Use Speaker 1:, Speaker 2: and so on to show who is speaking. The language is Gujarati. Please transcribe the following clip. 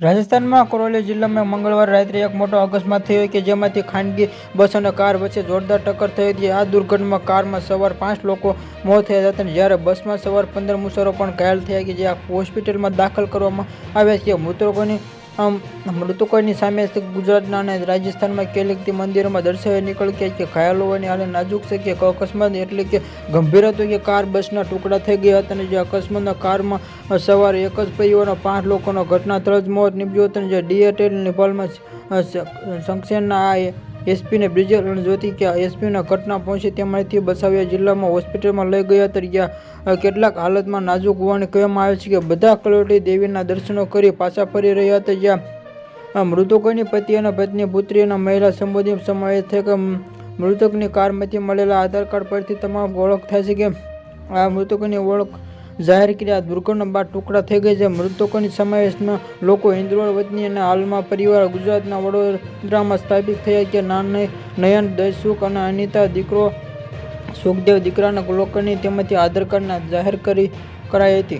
Speaker 1: રાજસ્થાનમાં કરોલી જિલ્લામાં મંગળવાર રાત્રે એક મોટો અકસ્માત થયો કે જેમાંથી ખાનગી બસ અને કાર વચ્ચે જોરદાર ટક્કર થઈ હતી. આ દુર્ઘટનામાં કારમાં સવાર પાંચ લોકો મોત થયા હતા અને જ્યારે બસમાં સવાર પંદર મુસાફરો પણ ઘાયલ થયા કે જે હોસ્પિટલમાં દાખલ કરવામાં આવ્યા છે, મૃતકોની આમ મૃતકોની સામે ગુજરાતના અને રાજસ્થાનમાં કેટલીક મંદિરોમાં દર્શાવી નીકળી કે ઘાયલ હોવાની હાલે નાજુક છે કે અકસ્માત, એટલે કે ગંભીર હતો કે કાર, બસના ટુકડા થઈ ગયા હતા અને જે અકસ્માતના કારમાં સવારે એક જ પરિવારના પાંચ લોકોનો ઘટના સ્થળે જ મોત નીપજ્યો હતો અને જે ડીએટેલ નેપાળમાં સંક્ષેનના આ એસપીને બ્રિજેશ જ્યોતિ કે એસપીના ઘટના પહોંચી તેમાંથી બસાવ્યા જિલ્લામાં હોસ્પિટલમાં લઈ ગયા હતા. જ્યાં કેટલાક હાલતમાં નાજુક હોવાની કહેવામાં આવે છે કે બધા કલોટી દેવીના દર્શનો કરી પાછા ફરી રહ્યા હતા. જ્યાં મૃતકોની પતિ અને પત્ની, પુત્રી અને મહિલા સંબોધિત સમાવેશ છે કે મૃતકની કારમાંથી મળેલા આધાર કાર્ડ પરથી તમામ ઓળખ થાય છે કે આ મૃતકોની ઓળખ જાહેર કર્યા દુર્ઘટના બાદ ટુકડા થઈ ગઈ છે. મૃતકોની સમાવેશમાં લોકો ઇન્દ્રોળ વતની અને હાલમાં પરિવાર ગુજરાતના વડોદરામાં સ્થાપિત થયા કે નાનય નયન, દયસુખ અને અનિતા દીકરો સુખદેવ દીકરાના લોકોની તેમાંથી આધાર કાર્ડના જાહેર કરી કરાઈ હતી.